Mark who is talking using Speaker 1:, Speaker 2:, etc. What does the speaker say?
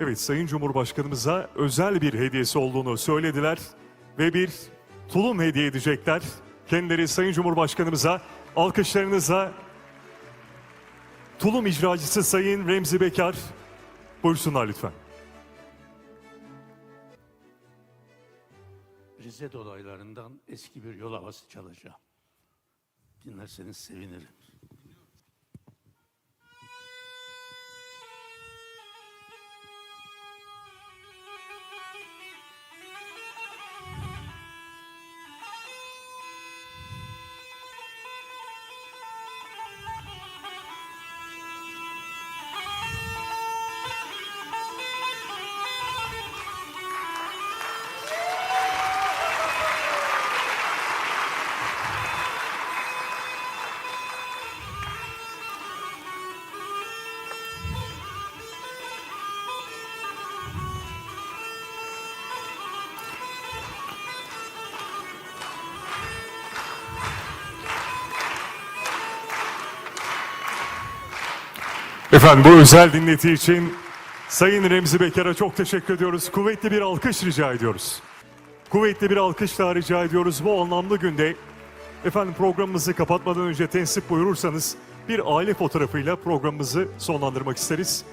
Speaker 1: Evet Sayın Cumhurbaşkanımıza özel bir hediyesi olduğunu söylediler ve bir tulum hediye edecekler. Kendileri Sayın Cumhurbaşkanımıza alkışlarınıza tulum icracısı Sayın Remzi Bekar buyursunlar lütfen.
Speaker 2: Rize dolaylarından eski bir yol havası çalacağım. Dinlerseniz sevinirim.
Speaker 1: Efendim bu özel dinleti için Sayın Remzi Bekar'a çok teşekkür ediyoruz. Kuvvetli bir alkış rica ediyoruz. Kuvvetli bir alkış daha rica ediyoruz bu anlamlı günde. Efendim programımızı kapatmadan önce tensip buyurursanız bir aile fotoğrafıyla programımızı sonlandırmak isteriz.